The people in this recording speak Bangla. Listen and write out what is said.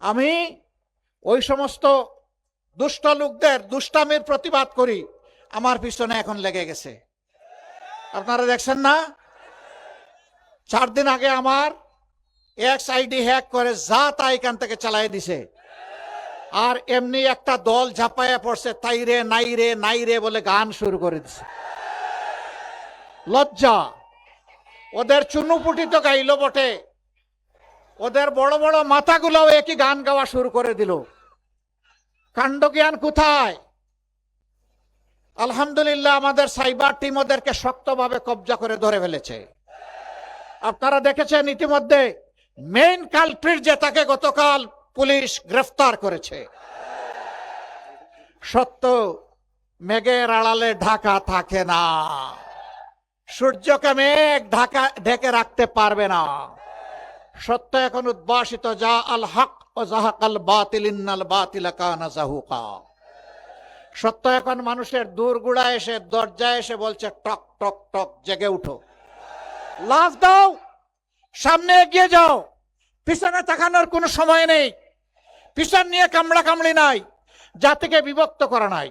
আমি ওই সমস্ত দুষ্ট লোকদের দুষ্টামির প্রতিবাদ করি, আমার পিছনে এখন লেগে গেছে। আপনারা দেখছেন না? চার দিন আগে আমার এক্স আইডি হ্যাক করে যা তা এখান থেকে চালাই দিছে। আর এমনি একটা দল ঝাপাইয়া পড়ছে, তাই রে, নাই রে নাই রে বলে গান শুরু করে দিছে। লজ্জা। ওদের চুনুপুটি তো গাইলো বটে। ওদের বড় বড় মাথাগুলোও একই গান গাওয়া শুরু করে দিল। কাণ্ডজ্ঞান কোথায়? আলহামদুলিল্লাহ আমাদের সাইবার টিম ওদেরকে শক্তভাবে কবজা করে ধরে ফেলেছে। আপনারা দেখেছেন ইতিমধ্যে মেইন কালপ্রিট যে তাকে গতকাল পুলিশ গ্রেফতার করেছে। সত্য, মেঘের আড়ালে ঢাকা থাকে না। সূর্যকে মেঘ ঢাকা, ঢেকে রাখতে পারবে না। সত্য এখন উদ্ভাসিত, যা আল হক ও বাতিল, ইন্নাল বাতিল কানা জাহুকা সত্য এখন মানুষের দূরগুড়া এসে দরজা এসে বলছে, টক টক টক, জেগে উঠো। লাভ দাও, সামনে এগিয়ে যাও। পিছনে তাকানোর কোনো সময় নেই। পিছন নিয়ে কামড়া কামড়ি নাই। জাতিকে বিভক্ত করা নাই।